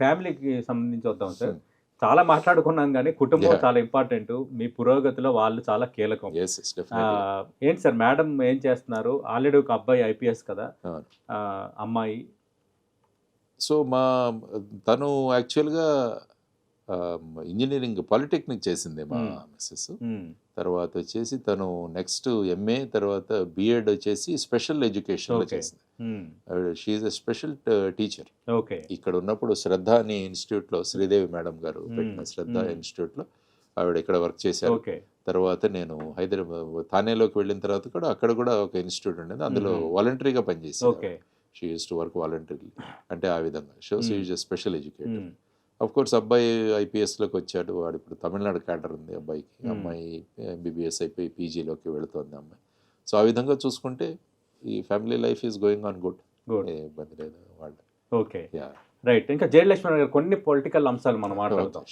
ఫ్యామిలీకి సంబంధించి వద్దాం సార్. Hmm. చాలా మాట్లాడుకున్నాం కానీ కుటుంబం. చాలా ఇంపార్టెంట్. మీ పురోగతిలో వాళ్ళు చాలా కీలకం. ఏంటి సార్ మేడం ఏం చేస్తున్నారు? ఆల్రెడీ ఒక అబ్బాయి ఐపీఎస్ కదా. అమ్మాయి. సో మా తను యాక్చువల్గా ఇంజనీరింగ్ పాలిటెక్నిక్ చేసింది మా Hmm. మిస్సెస్ ఉమ్, తర్వాత వచ్చేసి తను నెక్స్ట్ ఎంఏ తర్వాత బిఎడ్ వచ్చేసి స్పెషల్ ఎడ్యుకేషన్లో. చేసింది. She a special teacher okay. ఇక్కడ ఉన్నప్పుడు శ్రద్ధ అని ఇన్స్టిట్యూట్లో శ్రీదేవి మేడం గారు పెట్టిన. శ్రద్ధ. ఇన్స్టిట్యూట్లో ఆవిడ ఇక్కడ వర్క్ చేశారు. తర్వాత నేను హైదరాబాద్ థానేలోకి వెళ్ళిన తర్వాత కూడా అక్కడ కూడా ఒక ఇన్స్టిట్యూట్ ఉండేది. అందులో. వాలంటరీగా పనిచేసాను okay. She used to work voluntary అంటే ఆ విధంగా. So Hmm. Is special educator course అబ్బాయి ఐపీఎస్లోకి వచ్చాడు. వాడు ఇప్పుడు తమిళనాడు క్యాడర్ ఉంది అబ్బాయికి. Hmm. అమ్మాయి ఎంబీబీఎస్ అయిపోయి పీజీలోకి వెళుతోంది అమ్మాయి. సో ఆ విధంగా చూసుకుంటే ఈ family life is going on good ఇబ్బంది లేదు వాళ్ళు. ఓకే రైట్ ఇంకా జయలక్ష్మి గారు కొన్ని పొలిటికల్ అంశాలు మనం మాట్లాడతాం